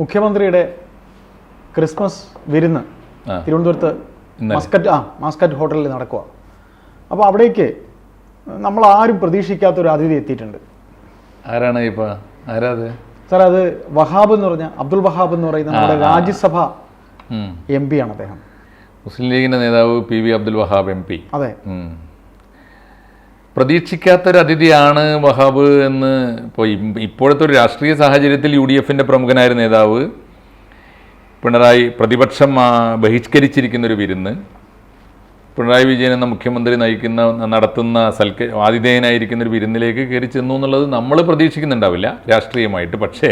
മുഖ്യമന്ത്രിയുടെ ക്രിസ്മസ് വിരുന്ന്. തിരുവനന്തപുരത്ത് മസ്കറ്റ് ആ മസ്കറ്റ് ഹോട്ടലിൽ നടക്കുക അപ്പോൾ അവിടേക്ക് നമ്മൾ ആരും പ്രതീക്ഷിക്കാത്ത ഒരു അതിഥി എത്തിയിട്ടുണ്ട് ആരാണ് ഇപ്പൊ ആരാ അത് സാർ അത് വഹാബ് എന്ന് പറഞ്ഞ അബ്ദുൽ വഹാബ് എന്ന് പറയുന്ന നമ്മുടെ. രാജ്യസഭ. എം പി ആണ് അദ്ദേഹം മുസ്ലിം ലീഗിന്റെ നേതാവ് P V Abdul Wahab M P അതെ. പ്രതീക്ഷിക്കാത്തൊരു അതിഥിയാണ് വഹാബ് എന്ന് ഇപ്പോൾ ഇപ്പോഴത്തെ ഒരു രാഷ്ട്രീയ സാഹചര്യത്തിൽ യു ഡി എഫിന്റെ പ്രമുഖനായ നേതാവ് പിണറായി പ്രതിപക്ഷം ബഹിഷ്കരിച്ചിരിക്കുന്നൊരു വിരുന്ന്. പിണറായി വിജയൻ എന്ന മുഖ്യമന്ത്രി നയിക്കുന്ന നടത്തുന്ന സൽക്ക ആതിഥേയനായിരിക്കുന്ന ഒരു വിരുന്നിലേക്ക് കയറി ചെന്നു എന്നുള്ളത് നമ്മൾ പ്രതീക്ഷിക്കുന്നുണ്ടാവില്ല രാഷ്ട്രീയമായിട്ട്. പക്ഷേ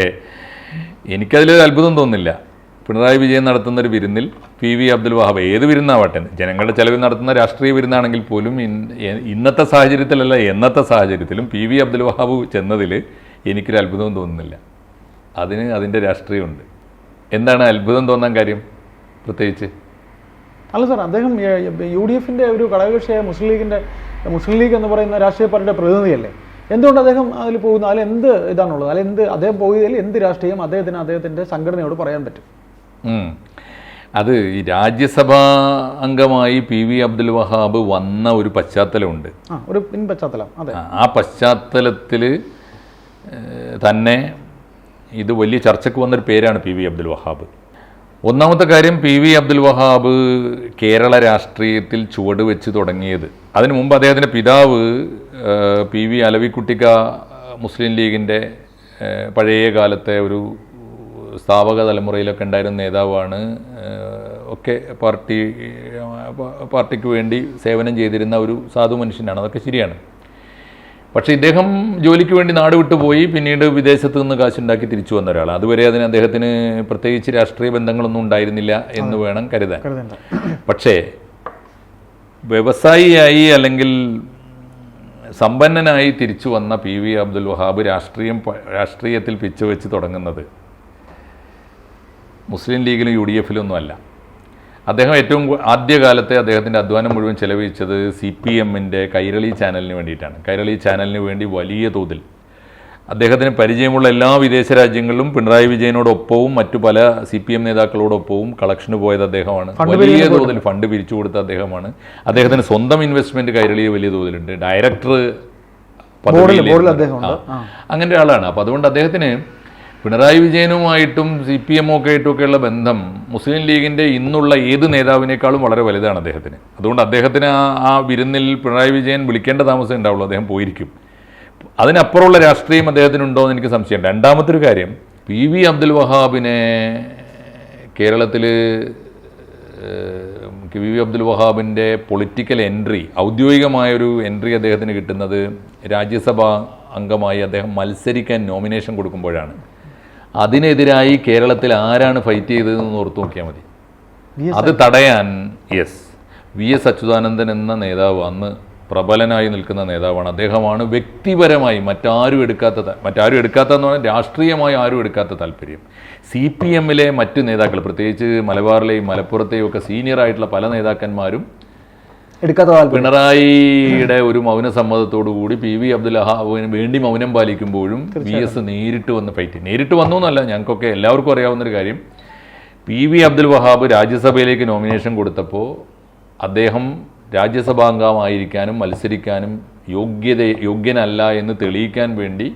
എനിക്കതിൽ അത്ഭുതം തോന്നുന്നില്ല. പിണറായി വിജയൻ നടത്തുന്ന ഒരു വിരുന്നിൽ പി വി അബ്ദുൽ വഹാബ് ഏത് വിരുന്നാവട്ടെ? ജനങ്ങളുടെ ചെലവിൽ നടത്തുന്ന രാഷ്ട്രീയ വിരുന്നാണെങ്കിൽ പോലും ഇന്നത്തെ സാഹചര്യത്തിലല്ല എന്നത്തെ സാഹചര്യത്തിലും പി വി അബ്ദുൽ വഹാബ് ചെന്നതിൽ എനിക്കൊരു അത്ഭുതം തോന്നുന്നില്ല. അതിന് അതിന്റെ രാഷ്ട്രീയമുണ്ട്. എന്താണ് അത്ഭുതം തോന്നാൻ കാര്യം പ്രത്യേകിച്ച്? അല്ല സാർ അദ്ദേഹം യു ഡി എഫിന്റെ ഒരു ഘടകകക്ഷിയായ മുസ്ലിം ലീഗിന്റെ മുസ്ലിം ലീഗ് എന്ന് പറയുന്ന രാഷ്ട്രീയ പാർട്ടിയുടെ പ്രതിനിധിയല്ലേ? എന്തുകൊണ്ട് അദ്ദേഹം അതിൽ പോകുന്നു? അതിൽ എന്ത് ഇതാണുള്ളത്? അതിൽ എന്ത് അദ്ദേഹം പോയതിൽ എന്ത് രാഷ്ട്രീയം അദ്ദേഹത്തിന് അദ്ദേഹത്തിന്റെ സംഘടനയോട് പറയാൻ പറ്റും. അത് ഈ രാജ്യസഭാ അംഗമായി പി വി അബ്ദുൽ വഹാബ് വന്ന ഒരു പശ്ചാത്തലമുണ്ട്. ഒരു പിൻ പശ്ചാത്തലം അതെ. ആ- പശ്ചാത്തലത്തിൽ തന്നെ ഇത് വലിയ ചർച്ചയ്ക്ക് വന്നൊരു പേരാണ് പി വി അബ്ദുൽ വഹാബ്. ഒന്നാമത്തെ കാര്യം പി വി അബ്ദുൽ വഹാബ് കേരള രാഷ്ട്രീയത്തിൽ ചുവട് വെച്ച് തുടങ്ങിയത്. അതിനു മുമ്പ് അദ്ദേഹത്തിന്റെ പിതാവ് പി വി അലവിക്കുട്ടിക്ക മുസ്ലിം ലീഗിന്റെ പഴയ കാലത്തെ ഒരു സ്ഥാപക തലമുറയിലൊക്കെ ഉണ്ടായിരുന്ന നേതാവാണ് ഒക്കെ പാർട്ടി പാർട്ടിക്ക് വേണ്ടി സേവനം ചെയ്തിരുന്ന ഒരു സാധു മനുഷ്യനാണ്. അതൊക്കെ ശരിയാണ്. പക്ഷേ ഇദ്ദേഹം ജോലിക്ക് വേണ്ടി നാട് വിട്ടുപോയി പിന്നീട് വിദേശത്ത് നിന്ന് കാശുണ്ടാക്കി തിരിച്ചു വന്ന ഒരാളാണ്. അതുവരെ അതിന് അദ്ദേഹത്തിന് പ്രത്യേകിച്ച് രാഷ്ട്രീയ ബന്ധങ്ങളൊന്നും ഉണ്ടായിരുന്നില്ല എന്ന് വേണം കരുതാൻ. പക്ഷേ വ്യവസായിയായി അല്ലെങ്കിൽ സമ്പന്നനായി തിരിച്ചു വന്ന പി വി അബ്ദുൽ വഹാബ് രാഷ്ട്രീയം രാഷ്ട്രീയത്തിൽ പിച്ചുവെച്ച് തുടങ്ങുന്നത് മുസ്ലിം ലീഗിലും യു ഡി എഫിലും ഒന്നുമല്ല അദ്ദേഹം ഏറ്റവും ആദ്യകാലത്തെ അദ്ദേഹത്തിന്റെ അധ്വാനം മുഴുവൻ ചെലവഴിച്ചത് സി പി എമ്മിന്റെ കൈരളി ചാനലിന് വേണ്ടിയിട്ടാണ്. കൈരളി ചാനലിന് വേണ്ടി വലിയ തോതിൽ അദ്ദേഹത്തിന് പരിചയമുള്ള എല്ലാ വിദേശ രാജ്യങ്ങളിലും പിണറായി വിജയനോടൊപ്പവും മറ്റു പല സി പി എം നേതാക്കളോടൊപ്പവും കളക്ഷന് പോയത് അദ്ദേഹമാണ്. വലിയ തോതിൽ ഫണ്ട് പിരിച്ചു കൊടുത്ത അദ്ദേഹമാണ്. അദ്ദേഹത്തിന് സ്വന്തം ഇൻവെസ്റ്റ്മെന്റ് കൈരളിയിൽ വലിയ തോതിലുണ്ട്. ഡയറക്ടർ അങ്ങനെ ഒരാളാണ് അപ്പോൾ അതുകൊണ്ട് അദ്ദേഹത്തിന് പിണറായി വിജയനുമായിട്ടും സി പി എം ഒക്കെ ആയിട്ടുമൊക്കെയുള്ള ബന്ധം മുസ്ലിം ലീഗിന്റെ ഇന്നുള്ള ഏത് നേതാവിനേക്കാളും വളരെ വലുതാണ് അദ്ദേഹത്തിന്. അതുകൊണ്ട് അദ്ദേഹത്തിന് ആ ആ വിരുന്നിൽ പിണറായി വിജയൻ വിളിക്കേണ്ട താമസം ഉണ്ടാവുള്ളൂ. അദ്ദേഹം പോയിരിക്കും. അതിനപ്പുറമുള്ള രാഷ്ട്രീയം അദ്ദേഹത്തിനുണ്ടോ എന്ന് എനിക്ക് സംശയം രണ്ടാമത്തെ ഒരു കാര്യം പി വി അബ്ദുൽ വഹാബിനെ കേരളത്തിൽ വി വി അബ്ദുൽ വഹാബിന്റെ പൊളിറ്റിക്കൽ എൻട്രി ഔദ്യോഗികമായൊരു എൻട്രി അദ്ദേഹത്തിന് കിട്ടുന്നത് രാജ്യസഭാ അംഗമായി അദ്ദേഹം മത്സരിക്കാൻ നോമിനേഷൻ കൊടുക്കുമ്പോഴാണ്. അതിനെതിരായി കേരളത്തിൽ ആരാണ് ഫൈറ്റ് ചെയ്തതെന്ന് ഓർത്തു നോക്കിയാൽ മതി. അത് തടയാൻ യെസ് വി എസ് അച്യുതാനന്ദൻ എന്ന നേതാവ് അന്ന് പ്രബലനായി നിൽക്കുന്ന നേതാവാണ്. അദ്ദേഹമാണ് വ്യക്തിപരമായി മറ്റാരും എടുക്കാത്ത മറ്റാരും എടുക്കാത്തതെന്ന് പറഞ്ഞാൽ രാഷ്ട്രീയമായി ആരും എടുക്കാത്ത താല്പര്യം. സി പി എമ്മിലെ മറ്റു നേതാക്കൾ പ്രത്യേകിച്ച് മലബാറിലെയും മലപ്പുറത്തെയും ഒക്കെ സീനിയർ ആയിട്ടുള്ള പല നേതാക്കന്മാരും എടുക്കാത്ത പിണറായിയുടെ ഒരു മൗന സമ്മതത്തോടു കൂടി പി വി അബ്ദുൽ വഹാബിന് വേണ്ടി മൗനം പാലിക്കുമ്പോഴും വി എസ് നേരിട്ട് വന്ന് ഫൈറ്റ് നേരിട്ട് വന്നു എന്നല്ല ഞങ്ങൾക്കൊക്കെ എല്ലാവർക്കും അറിയാവുന്ന ഒരു കാര്യം. പി വി അബ്ദുൽ വഹാബ് രാജ്യസഭയിലേക്ക് നോമിനേഷൻ കൊടുത്തപ്പോൾ അദ്ദേഹം രാജ്യസഭാംഗമായിരിക്കാനും മത്സരിക്കാനും യോഗ്യത യോഗ്യനല്ല എന്ന് തെളിയിക്കാൻ വേണ്ടി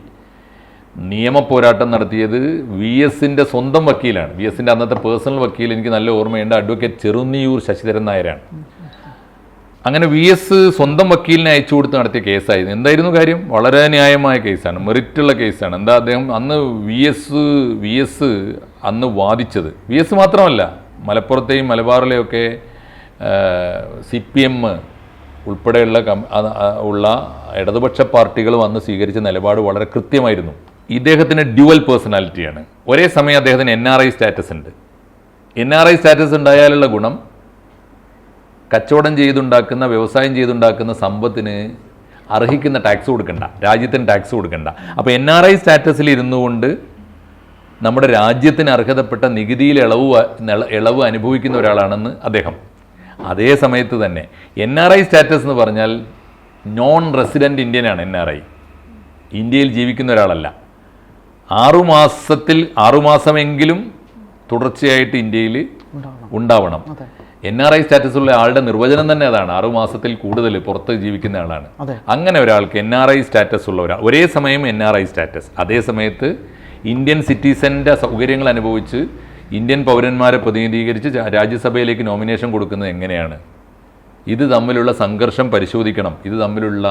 നിയമ പോരാട്ടം നടത്തിയത് വി എസിന്റെ സ്വന്തം വക്കീലാണ്. വി എസിന്റെ അന്നത്തെ പേഴ്സണൽ വക്കീൽ എനിക്ക് നല്ല ഓർമ്മയുണ്ട്. അഡ്വക്കേറ്റ് ചെറുന്നിയൂർ ശശിധരൻ നായരാണ്. അങ്ങനെ വി എസ് സ്വന്തം വക്കീലിനെ അയച്ചു കൊടുത്ത് നടത്തിയ കേസായിരുന്നു. എന്തായിരുന്നു കാര്യം? വളരെ ന്യായമായ കേസാണ്. മെറിറ്റുള്ള കേസാണ്. എന്താ അദ്ദേഹം അന്ന് വി എസ് വി എസ് അന്ന് വാദിച്ചത്. വി എസ് മാത്രമല്ല മലപ്പുറത്തെയും മലബാറിലെയൊക്കെ സി പി എം ഉൾപ്പെടെയുള്ള ഉള്ള ഇടതുപക്ഷ പാർട്ടികൾ വന്ന് സ്വീകരിച്ച നിലപാട് വളരെ കൃത്യമായിരുന്നു. ഇദ്ദേഹത്തിന് ഡ്യുവൽ പേഴ്സണാലിറ്റിയാണ്. ഒരേ സമയം അദ്ദേഹത്തിന് എൻ ആർ ഐ സ്റ്റാറ്റസ് ഉണ്ട്. എൻ ആർ ഐ സ്റ്റാറ്റസ് ഉണ്ടായാലുള്ള ഗുണം കച്ചവടം ചെയ്തുണ്ടാക്കുന്ന വ്യവസായം ചെയ്തുണ്ടാക്കുന്ന സമ്പത്തിന് അർഹിക്കുന്ന ടാക്സ് കൊടുക്കണ്ട. രാജ്യത്തിന് ടാക്സ് കൊടുക്കണ്ട. അപ്പോൾ എൻ ആർ ഐ സ്റ്റാറ്റസിൽ ഇരുന്നു കൊണ്ട് നമ്മുടെ രാജ്യത്തിന് അർഹതപ്പെട്ട നികുതിയിൽ ഇളവ് ഇളവ് അനുഭവിക്കുന്ന ഒരാളാണെന്ന് അദ്ദേഹം. അതേ സമയത്ത് തന്നെ എൻ ആർ ഐ സ്റ്റാറ്റസ് എന്ന് പറഞ്ഞാൽ നോൺ റെസിഡന്റ് ഇന്ത്യനാണ് എൻ ആർ ഐ ഇന്ത്യയിൽ ജീവിക്കുന്ന ഒരാളല്ല. ആറുമാസത്തിൽ ആറുമാസമെങ്കിലും തുടർച്ചയായിട്ട് ഇന്ത്യയിൽ ഉണ്ടാവണം. എൻ ആർ ഐ സ്റ്റാറ്റസുള്ള ആളുടെ നിർവചനം തന്നെ അതാണ്. ആറു മാസത്തിൽ കൂടുതൽ പുറത്ത് ജീവിക്കുന്ന ആളാണ്. അങ്ങനെ ഒരാൾക്ക് എൻ ആർ ഐ സ്റ്റാറ്റസ് ഉള്ള ഒരാൾ ഒരേ സമയം എൻ ആർ ഐ സ്റ്റാറ്റസ് അതേ സമയത്ത് ഇന്ത്യൻ സിറ്റിസന്റെ സൗകര്യങ്ങൾ അനുഭവിച്ച് ഇന്ത്യൻ പൗരന്മാരെ പ്രതിനിധീകരിച്ച് രാജ്യസഭയിലേക്ക് നോമിനേഷൻ കൊടുക്കുന്നത് എങ്ങനെയാണ്? ഇത് തമ്മിലുള്ള സംഘർഷം പരിശോധിക്കണം. ഇത് തമ്മിലുള്ള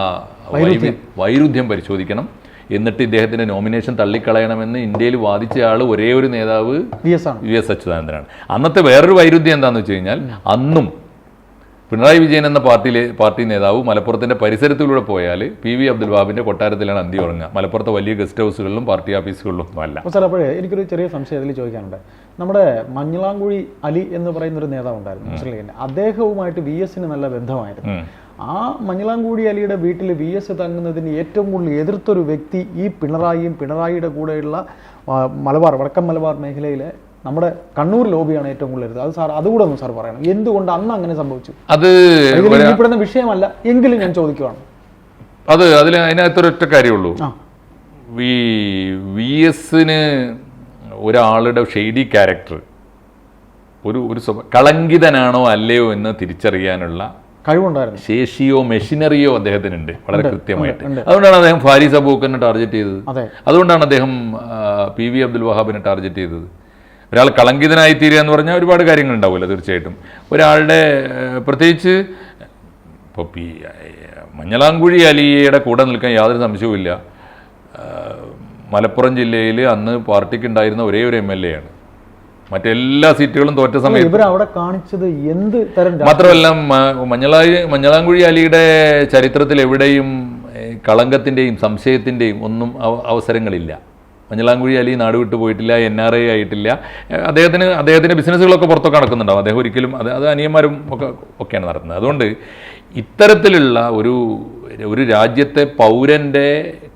വൈരുദ്ധ്യം പരിശോധിക്കണം. എന്നിട്ട് ഇദ്ദേഹത്തിന്റെ നോമിനേഷൻ തള്ളിക്കളയണമെന്ന് ഇന്ത്യയിൽ വാദിച്ച ആൾ ഒരേ ഒരു നേതാവ് വി എസ് ആണ്. വി എസ് അച്യുതാനന്ദനാണ്. അന്നത്തെ വേറൊരു വൈരുദ്ധ്യം എന്താണെന്ന് വെച്ച് കഴിഞ്ഞാൽ അന്നും പിണറായി വിജയൻ എന്ന പാർട്ടിയിലെ പാർട്ടി നേതാവ് മലപ്പുറത്തിന്റെ പരിസരത്തിലൂടെ പോയാൽ പി വി അബ്ദുൽ വഹാബിന്റെ കൊട്ടാരത്തിലാണ് അന്തി ഉറങ്ങുക. മലപ്പുറത്തെ വലിയ ഗസ്റ്റ് ഹൗസുകളിലും പാർട്ടി ഓഫീസുകളിലും ഒന്നും അല്ല സാർ അപ്പോഴേ എനിക്കൊരു ചെറിയ സംശയം അതിൽ ചോദിക്കാനുണ്ട്. നമ്മുടെ മഞ്ഞളാംകുഴി അലി എന്ന് പറയുന്ന ഒരു നേതാവ് ഉണ്ടായിരുന്നു മുസ്ലിം ലീഗിന്റെ അദ്ദേഹവുമായിട്ട് വി എസിന് നല്ല ബന്ധമായിരുന്നു. ആ മഞ്ഞളാംകുഴി അലിയുടെ വീട്ടിൽ വി എസ് തങ്ങുന്നതിന് ഏറ്റവും കൂടുതൽ എതിർത്തൊരു വ്യക്തി ഈ പിണറായിയും പിണറായിയുടെ കൂടെയുള്ള മലബാർ വടക്കൻ മലബാർ മേഖലയിലെ നമ്മുടെ കണ്ണൂർ ലോബിയാണ് ഏറ്റവും കൂടുതൽ അത് സാർ അതുകൂടെ ഒന്ന് സാർ പറയണം. എന്തുകൊണ്ട് അന്ന് അങ്ങനെ സംഭവിച്ചു? അത് ഇപ്പോഴത്തെ വിഷയമല്ല. എങ്കിലും ഞാൻ ചോദിക്കുവാണ്. അത് അതിൽ അതിനകത്തൊരൊറ്റ കാര്യമുള്ളൂ. ഈ വി എസിന് ഒരാളുടെ ഷെയ്ഡി ക്യാരക്ടർ ഒരു ഒരു കളങ്കിതനാണോ അല്ലയോ എന്ന് തിരിച്ചറിയാനുള്ള കഴിവുണ്ടായിരുന്നു. ശേഷിയോ മെഷീനറിയോ അദ്ദേഹത്തിനുണ്ട് വളരെ കൃത്യമായിട്ട്. അതുകൊണ്ടാണ് അദ്ദേഹം ഫാരിസ് അബൂക്കറിനെ ടാർഗറ്റ് ചെയ്തത്. അതുകൊണ്ടാണ് അദ്ദേഹം പി വി അബ്ദുൽ വഹാബിനെ ടാർഗറ്റ് ചെയ്തത്. ഒരാൾ കളങ്കിതനായി തീരുക എന്ന് പറഞ്ഞാൽ ഒരുപാട് കാര്യങ്ങൾ ഉണ്ടാവില്ല തീർച്ചയായിട്ടും. ഒരാളുടെ പ്രത്യേകിച്ച് ഇപ്പോൾ പി മഞ്ഞളാംകുഴി അലിയുടെ കൂടെ നിൽക്കാൻ യാതൊരു സംശയവുമില്ല മലപ്പുറം ജില്ലയിൽ അന്ന് പാർട്ടിക്ക് ഉണ്ടായിരുന്ന ഒരേ ഒരു എം എൽ എ ആണ്. മറ്റെല്ലാ സീറ്റുകളും തോറ്റ സമയത്ത്. കാണിച്ചത് എന്ത് തരം മാത്രമല്ല മഞ്ഞളായി മഞ്ഞളാംകുഴി അലിയുടെ ചരിത്രത്തിൽ എവിടെയും കളങ്കത്തിന്റെയും സംശയത്തിന്റെയും ഒന്നും അവസരങ്ങളില്ല. മഞ്ഞളാംകുഴി അലി നാട് വിട്ടു പോയിട്ടില്ല എൻ ആർ ഐ ആയിട്ടില്ല. അദ്ദേഹത്തിന് അദ്ദേഹത്തിന്റെ ബിസിനസ്സുകളൊക്കെ പുറത്തൊക്കെ നടക്കുന്നുണ്ടാവും. അദ്ദേഹം ഒരിക്കലും അത് അത് അനിയന്മാരും ഒക്കെ ഒക്കെയാണ് നടത്തുന്നത്. അതുകൊണ്ട് ഇത്തരത്തിലുള്ള ഒരു ഒരു രാജ്യത്തെ പൗരന്റെ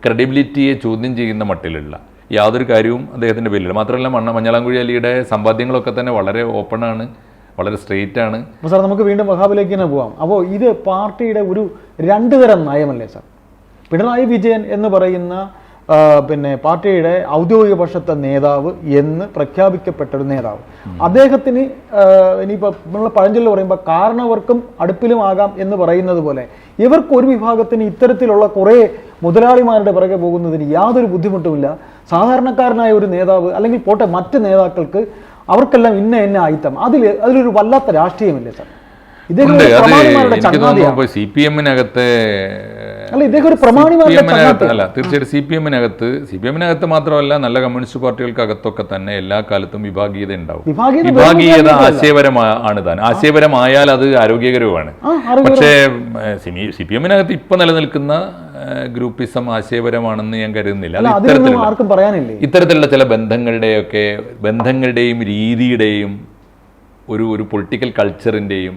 ക്രെഡിബിലിറ്റിയെ ചോദ്യം ചെയ്യുന്ന മട്ടിലുള്ള യാതൊരു കാര്യവും അദ്ദേഹത്തിന്റെ പേരിലില്ല. മാത്രമല്ല മണ്ണ മഞ്ഞളാംകുഴി അലിയുടെ സമ്പാദ്യങ്ങളൊക്കെ തന്നെ വളരെ ഓപ്പണാണ് വളരെ സ്ട്രെയിറ്റ് ആണ്. സാർ നമുക്ക് വീണ്ടും വഹാബിലേക്ക് തന്നെ പോവാം. അപ്പോൾ ഇത് പാർട്ടിയുടെ ഒരു രണ്ട് തരം നയമല്ലേ സാർ? പിണറായി വിജയൻ എന്ന് പറയുന്ന പിന്നെ പാർട്ടിയുടെ ഔദ്യോഗിക പക്ഷത്തെ നേതാവ് എന്ന് പ്രഖ്യാപിക്കപ്പെട്ട ഒരു നേതാവ് അദ്ദേഹത്തിന് ഇനിയിപ്പോൾ നമ്മൾ പഴഞ്ചൊല്ല് പറയുമ്പോൾ കാരണവർക്കും അടുപ്പിലും ആകാം എന്ന് പറയുന്നത് പോലെ ഇവർക്ക് ഒരു വിഭാഗത്തിന് ഇത്തരത്തിലുള്ള കുറേ മുതലാളിമാരുടെ പിറകെ പോകുന്നതിന് യാതൊരു ബുദ്ധിമുട്ടുമില്ല. സാധാരണക്കാരനായ ഒരു നേതാവ് അല്ലെങ്കിൽ പോട്ടെ മറ്റ് നേതാക്കൾക്ക് അവർക്കെല്ലാം ഇന്ന ഇന്ന ആയിത്തം അതിൽ അതിലൊരു വല്ലാത്ത രാഷ്ട്രീയമില്ലേ സാർ. ഇദ്ദേഹം ഇപ്പോൾ സി പി എമ്മിനകത്തെ അല്ല ഇദ്ദേഹം ഒരു അല്ല തീർച്ചയായിട്ടും സി പി എമ്മിനകത്ത് സി പി എമ്മിനകത്ത് മാത്രമല്ല നല്ല കമ്മ്യൂണിസ്റ്റ് പാർട്ടികൾക്കകത്തൊക്കെ തന്നെ എല്ലാ കാലത്തും വിഭാഗീയത ഉണ്ടാവും. വിഭാഗീയത ആശയപരമാണ് താൻ. ആശയപരമായാൽ അത് ആരോഗ്യകരവുമാണ്. പക്ഷേ സി പി എമ്മിനകത്ത് ഇപ്പൊ നിലനിൽക്കുന്ന ഗ്രൂപ്പിസം ആശയപരമാണെന്ന് ഞാൻ കരുതുന്നില്ല. അത് ഇത്തരത്തിലുള്ള ഇത്തരത്തിലുള്ള ചില ബന്ധങ്ങളുടെയൊക്കെ ബന്ധങ്ങളുടെയും രീതിയുടെയും ഒരു ഒരു പൊളിറ്റിക്കൽ കൾച്ചറിന്റെയും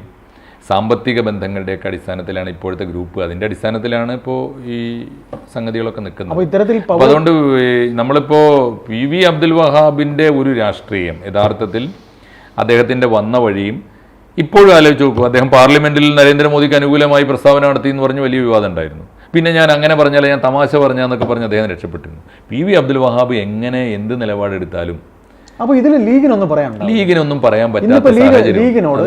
സാമ്പത്തിക ബന്ധങ്ങളുടെയൊക്കെ അടിസ്ഥാനത്തിലാണ് ഇപ്പോഴത്തെ ഗ്രൂപ്പ്. അതിന്റെ അടിസ്ഥാനത്തിലാണ് ഇപ്പോൾ ഈ സംഗതികളൊക്കെ നിൽക്കുന്നത്. അപ്പോൾ ഇത്തരത്തിൽ അതുകൊണ്ട് നമ്മളിപ്പോൾ പി വി അബ്ദുൽ വഹാബിന്റെ ഒരു രാഷ്ട്രീയം യഥാർത്ഥത്തിൽ അദ്ദേഹത്തിന്റെ വന്ന വഴിയും ഇപ്പോഴും ആലോചിച്ച് നോക്കൂ അദ്ദേഹം പാർലമെന്റിൽ നരേന്ദ്രമോദിക്ക് അനുകൂലമായി പ്രസ്താവന നടത്തി എന്ന് പറഞ്ഞ് വലിയ വിവാദം ഉണ്ടായിരുന്നു. പിന്നെ ഞാൻ അങ്ങനെ പറഞ്ഞാൽ ഞാൻ തമാശ പറഞ്ഞാന്നൊക്കെ പറഞ്ഞ് അദ്ദേഹം രക്ഷപ്പെട്ടിരുന്നു. പി വി അബ്ദുൽ വഹാബ് എങ്ങനെ എന്ത് നിലപാടെടുത്താലും അപ്പൊ ഇതിൽ ലീഗിനൊന്നും പറയാൻ ലീഗിനൊന്നും പറയാൻ പറ്റാത്ത ലീഗിനോട്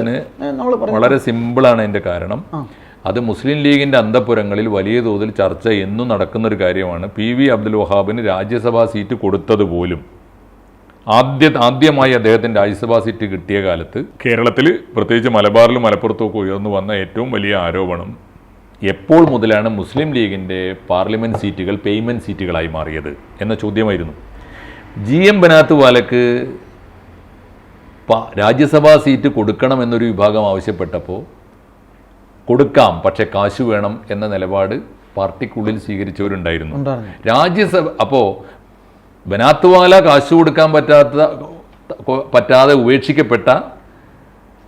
പറയും വളരെ സിമ്പിളാണ് അതിന്റെ കാരണം. അത് മുസ്ലിം ലീഗിന്റെ അന്തപുരങ്ങളിൽ വലിയ തോതിൽ ചർച്ച എന്നും നടക്കുന്ന ഒരു കാര്യമാണ്. പി വി അബ്ദുൽ വഹാബിന് രാജ്യസഭാ സീറ്റ് കൊടുത്തത് പോലും. ആദ്യ ആദ്യമായി അദ്ദേഹത്തിന് രാജ്യസഭാ സീറ്റ് കിട്ടിയ കാലത്ത് കേരളത്തിൽ പ്രത്യേകിച്ച് മലബാറിലും മലപ്പുറത്തും ഒക്കെ ഉയർന്നു വന്ന ഏറ്റവും വലിയ ആരോപണം എപ്പോൾ മുതലാണ് മുസ്ലിം ലീഗിന്റെ പാർലമെന്റ് സീറ്റുകൾ പേയ്മെന്റ് സീറ്റുകളായി മാറിയത് എന്ന ചോദ്യമായിരുന്നു. ജി എം ബനാത്ത് വാലക്ക് രാജ്യസഭാ സീറ്റ് കൊടുക്കണം എന്നൊരു വിഭാഗം ആവശ്യപ്പെട്ടപ്പോൾ കൊടുക്കാം പക്ഷെ കാശ് വേണം എന്ന നിലപാട് പാർട്ടിക്കുള്ളിൽ സ്വീകരിച്ചവരുണ്ടായിരുന്നു. രാജ്യസഭ അപ്പോൾ ബനാത്ത് വാല കാശ് കൊടുക്കാൻ പറ്റാത്ത പറ്റാതെ ഉപേക്ഷിക്കപ്പെട്ട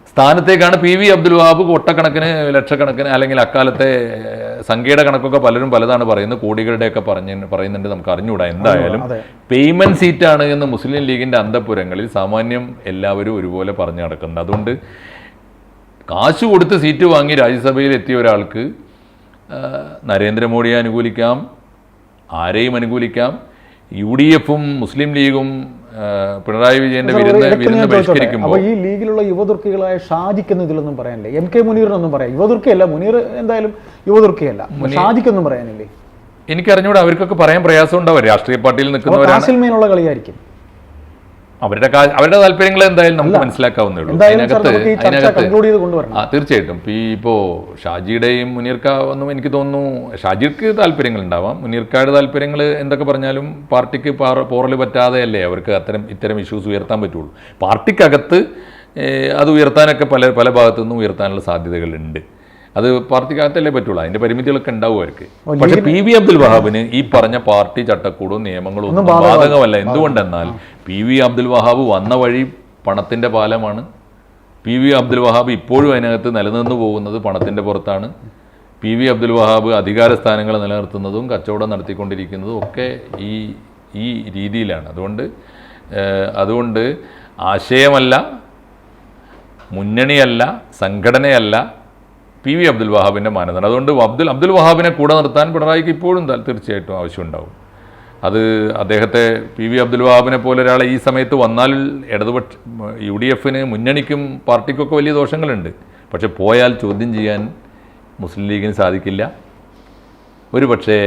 സ്ഥാനത്തേക്കാണ് പി വി അബ്ദുൽ വഹാബ് കൊട്ടക്കണക്കിന് ലക്ഷക്കണക്കിന് അല്ലെങ്കിൽ അക്കാലത്തെ സംഖ്യയുടെ കണക്കൊക്കെ പലരും പലതാണ് പറയുന്നത്. കോടികളുടെയൊക്കെ പറഞ്ഞ് പറയുന്നുണ്ട്. നമുക്ക് അറിഞ്ഞുകൂടാ. എന്തായാലും പേയ്മെന്റ് സീറ്റാണ് എന്ന് മുസ്ലിം ലീഗിന്റെ അന്തപുരങ്ങളിൽ സാമാന്യം എല്ലാവരും ഒരുപോലെ പറഞ്ഞു നടക്കുന്നത് അതുകൊണ്ട് കാശ് കൊടുത്ത് സീറ്റ് വാങ്ങി രാജ്യസഭയിൽ എത്തിയ ഒരാൾക്ക് നരേന്ദ്രമോദിയെ അനുകൂലിക്കാം ആരെയും അനുകൂലിക്കാം യു ഡി എഫും മുസ്ലിം ലീഗും പിണറായി വിജയന്റെ വിരുന്ന് വിരുന്ന് ബഹിഷ്കരിക്കുമ്പോൾ അപ്പൊ ഈ ലീഗിലുള്ള യുവതുർക്കികളായ ഷാജിക്കൊന്നും ഇതിലൊന്നും പറയാനില്ലേ? എം കെ മുനീറിനൊന്നും പറയാം യുവതുർക്കിയല്ല മുനീർ എന്തായാലും യുവതുർക്കിയല്ല ഷാജിക്കൊന്നും പറയാനില്ലേ? എനിക്കറിഞ്ഞൂടെ അവർക്കൊക്കെ പറയാൻ പ്രയാസം ഉണ്ടാവും രാഷ്ട്രീയ പാർട്ടിയിൽ നിൽക്കുന്നവരാണ്. കളിയായിരിക്കും. അവരുടെ അവരുടെ താല്പര്യങ്ങൾ എന്തായാലും നമുക്ക് മനസ്സിലാക്കാവുന്നേ ഉള്ളൂ. അതിനകത്ത് അതിനകത്ത് തീർച്ചയായിട്ടും. ഈ ഇപ്പോൾ ഷാജിയുടെയും മുനീർക്ക ഒന്നും എനിക്ക് തോന്നുന്നു ഷാജിക്ക് താല്പര്യങ്ങൾ ഉണ്ടാവാം. മുനീർക്കായുടെ താല്പര്യങ്ങൾ എന്തൊക്കെ പറഞ്ഞാലും പാർട്ടിക്ക് പാറ പോറൽ പറ്റാതെയല്ലേ അവർക്ക് അത്തരം ഇത്തരം ഇഷ്യൂസ് ഉയർത്താൻ പറ്റുള്ളൂ. പാർട്ടിക്കകത്ത് അത് ഉയർത്താനൊക്കെ പല പല ഭാഗത്തു നിന്നും ഉയർത്താനുള്ള സാധ്യതകളുണ്ട്. അത് പാർട്ടി പാർട്ടിക്കകത്തല്ലേ പറ്റുള്ളൂ. അതിന്റെ പരിമിതികളൊക്കെ ഉണ്ടാവും അവർക്ക്. പക്ഷെ പി വി അബ്ദുൽ വഹാബിന് ഈ പറഞ്ഞ പാർട്ടി ചട്ടക്കൂടും നിയമങ്ങളും ഒന്നും ബാധകമല്ല. എന്തുകൊണ്ടെന്നാൽ പി വി അബ്ദുൽ വഹാബ് വന്ന വഴി പണത്തിന്റെ പാലമാണ്. പി വി അബ്ദുൽ വഹാബ് ഇപ്പോഴും അതിനകത്ത് നിലനിന്ന് പോകുന്നത് പണത്തിന്റെ പുറത്താണ്. പി വി അബ്ദുൽ വഹാബ് അധികാര സ്ഥാനങ്ങൾ നിലനിർത്തുന്നതും കച്ചവടം നടത്തിക്കൊണ്ടിരിക്കുന്നതും ഒക്കെ ഈ ഈ രീതിയിലാണ്. അതുകൊണ്ട് അതുകൊണ്ട് ആശയമല്ല മുന്നണിയല്ല സംഘടനയല്ല പി വി അബ്ദുൽ വഹാബിന്റെ മാനദണ്ഡം. അതുകൊണ്ട് അബ്ദുൽ അബ്ദുൽ വഹാബിനെ കൂടെ നിർത്താൻ പിണറായിക്ക് ഇപ്പോഴും തീർച്ചയായിട്ടും ആവശ്യമുണ്ടാവും. അത് അദ്ദേഹത്തെ പി വി അബ്ദുൽ വഹാബിനെ പോലെ ഒരാളെ ഈ സമയത്ത് വന്നാൽ ഇടതുപക്ഷ യു ഡി എഫിന് മുന്നണിക്കും പാർട്ടിക്കൊക്കെ വലിയ ദോഷങ്ങളുണ്ട്. പക്ഷെ പോയാൽ ചോദ്യം ചെയ്യാൻ മുസ്ലിം ലീഗിന് സാധിക്കില്ല. ഒരു പക്ഷേ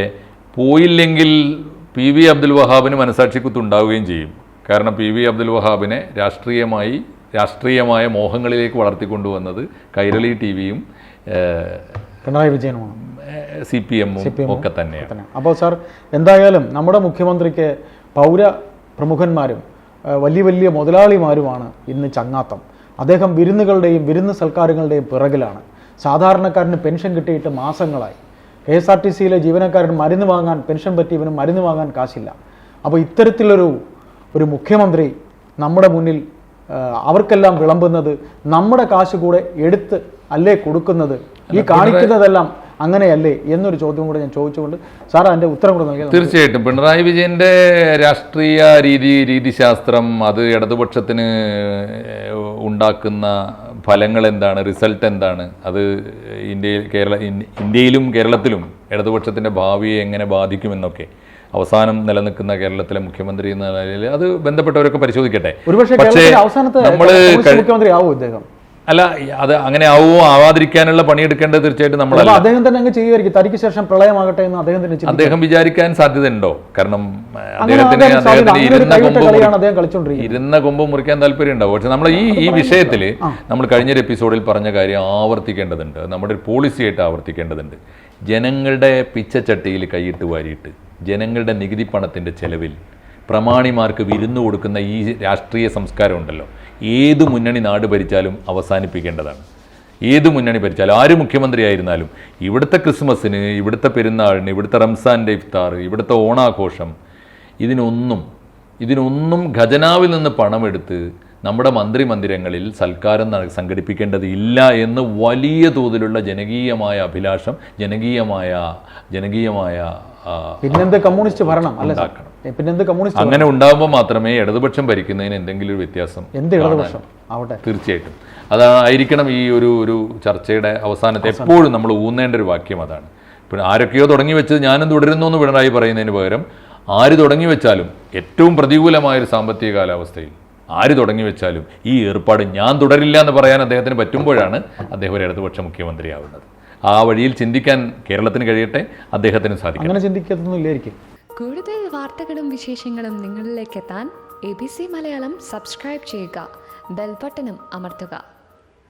പോയില്ലെങ്കിൽ പി വി അബ്ദുൽ വഹാബിന് മനസാക്ഷിക്കുത്തുണ്ടാവുകയും ചെയ്യും. കാരണം പി വി അബ്ദുൽ വഹാബിനെ രാഷ്ട്രീയമായി രാഷ്ട്രീയമായ മോഹങ്ങളിലേക്ക് വളർത്തിക്കൊണ്ടുവന്നത് കൈരളി ടി വിയും പിണറായി വിജയനുമാണ് സി പി എമ്മും ഒക്കെ തന്നെയാണ്. തന്നെ അപ്പോൾ സാർ എന്തായാലും നമ്മുടെ മുഖ്യമന്ത്രിക്ക് പൗര പ്രമുഖന്മാരും വലിയ വലിയ മുതലാളിമാരുമാണ് ഇന്ന് ചങ്ങാത്തം. അദ്ദേഹം വിരുന്നുകളുടെയും വിരുന്ന് സൽക്കാരങ്ങളുടെയും പിറകിലാണ്. സാധാരണക്കാരന് പെൻഷൻ കിട്ടിയിട്ട് മാസങ്ങളായി. കെ എസ് ആർ ടി സിയിലെ ജീവനക്കാരന് മരുന്ന് വാങ്ങാൻ പെൻഷൻ പറ്റിയവന് മരുന്ന് വാങ്ങാൻ കാശില്ല. അപ്പോൾ ഇത്തരത്തിലൊരു ഒരു മുഖ്യമന്ത്രി നമ്മുടെ മുന്നിൽ അവർക്കെല്ലാം വിളമ്പുന്നത് നമ്മുടെ കാശ് കൂടെ എടുത്ത് അല്ലേ കൊടുക്കുന്നത്? ഈ കാണിക്കുന്നതെല്ലാം അങ്ങനെയല്ലേ എന്നൊരു ചോദ്യം കൂടെ ഞാൻ ചോദിച്ചുകൊണ്ട് സാർ അതിന്റെ ഉത്തരം കൂടെ നൽകി തീർച്ചയായിട്ടും. പിണറായി വിജയന്റെ രാഷ്ട്രീയ രീതി രീതിശാസ്ത്രം അത് ഇടതുപക്ഷത്തിന് ഉണ്ടാക്കുന്ന ഫലങ്ങൾ എന്താണ്? റിസൾട്ട് എന്താണ്? അത് ഇന്ത്യയിൽ കേരള ഇന്ത്യയിലും കേരളത്തിലും ഇടതുപക്ഷത്തിന്റെ ഭാവിയെ എങ്ങനെ ബാധിക്കുമെന്നൊക്കെ അവസാനം നിലനിൽക്കുന്ന കേരളത്തിലെ മുഖ്യമന്ത്രി എന്ന നിലയിൽ അത് ബന്ധപ്പെട്ടവരൊക്കെ പരിശോധിക്കട്ടെ. ഒരുപക്ഷെ പക്ഷേ നമ്മൾ മുഖ്യമന്ത്രി ആവും ഇദ്ദേഹം. അല്ല അത് അങ്ങനെ ആവുമോ ആവാതിരിക്കാനുള്ള പണിയെടുക്കേണ്ടത് തീർച്ചയായിട്ടും നമ്മൾ അദ്ദേഹം തന്നെ അങ്ങ് ചെയ്യുമായിരിക്കും. തനിക്ക് ശേഷം പ്രളയമാകട്ടെ എന്ന് അദ്ദേഹം തന്നെ അദ്ദേഹം വിചാരിക്കാൻ സാധ്യതയുണ്ടോ? കാരണം അദ്ദേഹത്തിന് അദ്ദേഹത്തിന് ഇരുന്ന കൊമ്പ് മുറിക്കാൻ താല്പര്യം ഉണ്ടാവും പക്ഷെ നമ്മൾ ഈ ഈ വിഷയത്തിൽ നമ്മൾ കഴിഞ്ഞൊരു എപ്പിസോഡിൽ പറഞ്ഞ കാര്യം ആവർത്തിക്കേണ്ടതുണ്ട്. നമ്മുടെ ഒരു പോളിസിയായിട്ട് ആവർത്തിക്കേണ്ടതുണ്ട്. ജനങ്ങളുടെ പിച്ചച്ചട്ടിയിൽ കൈയിട്ട് വാരിയിട്ട് ജനങ്ങളുടെ നികുതി പണത്തിന്റെ ചെലവിൽ പ്രമാണിമാർക്ക് വിരുന്നു കൊടുക്കുന്ന ഈ രാഷ്ട്രീയ സംസ്കാരം ഉണ്ടല്ലോ. ഏത് മുന്നണി നാട് ഭരിച്ചാലും അവസാനിപ്പിക്കേണ്ടതാണ്. ഏത് മുന്നണി ഭരിച്ചാലും ആര് മുഖ്യമന്ത്രി ആയിരുന്നാലും ഇവിടുത്തെ ക്രിസ്മസിന് ഇവിടുത്തെ പെരുന്നാളിന് ഇവിടുത്തെ റംസാന്റെ ഇഫ്താർ ഇവിടുത്തെ ഓണാഘോഷം ഇതിനൊന്നും ഇതിനൊന്നും ഖജനാവിൽ നിന്ന് പണമെടുത്ത് നമ്മുടെ മന്ത്രിമന്ദിരങ്ങളിൽ സൽക്കാരം സംഘടിപ്പിക്കേണ്ടത് സംഘടിപ്പിക്കേണ്ടതില്ല എന്ന് വലിയ തോതിലുള്ള ജനകീയമായ അഭിലാഷം ജനകീയമായ ജനകീയമായ പിന്നെന്ത് കമ്മ്യൂണിസ്റ്റ് ഭരണം? ഉണ്ടാക്കണം. പിന്നെന്ത് കമ്മ്യൂണിസ്റ്റ് അങ്ങനെ ഉണ്ടാകുമ്പോൾ മാത്രമേ ഇടതുപക്ഷം ഭരിക്കുന്നതിന് എന്തെങ്കിലും ഒരു വ്യത്യാസം എന്ത് ഇടതുപക്ഷം? ആവട്ടെ. തീർച്ചയായിട്ടും. അതായിരിക്കണം ഈ ഒരു ഒരു ചർച്ചയുടെ അവസാനത്തെ എപ്പോഴും നമ്മൾ ഊന്നേണ്ട ഒരു വാക്യം അതാണ്. പിന്നെ ആരൊക്കെയോ തുടങ്ങി വെച്ചത് ഞാനും തുടരുന്നു എന്ന് പിണറായി പറയുന്നതിന് പകരം ആര് തുടങ്ങി വെച്ചാലും ഏറ്റവും പ്രതികൂലമായ ഒരു സാമ്പത്തിക കാലാവസ്ഥയിൽ ആര് തുടങ്ങി വെച്ചാലും ഈ ഏർപ്പാട് ഞാൻ തുടരില്ല എന്ന് പറയാൻ അദ്ദേഹത്തിന് പറ്റുമ്പോഴാണ് അദ്ദേഹം ഒരു ഇടതുപക്ഷ മുഖ്യമന്ത്രിയാവുന്നത്. ആ വഴിയിൽ ചിന്തിക്കാൻ കേരളത്തിന് കഴിയട്ടെ അദ്ദേഹത്തിന് സാധിക്കും അങ്ങനെ ചിന്തിക്കത്തൊന്നും ഇല്ലായിരിക്കും. കൂടുതൽ വാർത്തകളും വിശേഷങ്ങളും നിങ്ങളിലേക്ക് എത്താൻ A B C Malayalam subscribe ചെയ്യുക ബെൽബട്ടനും അമർത്തുക.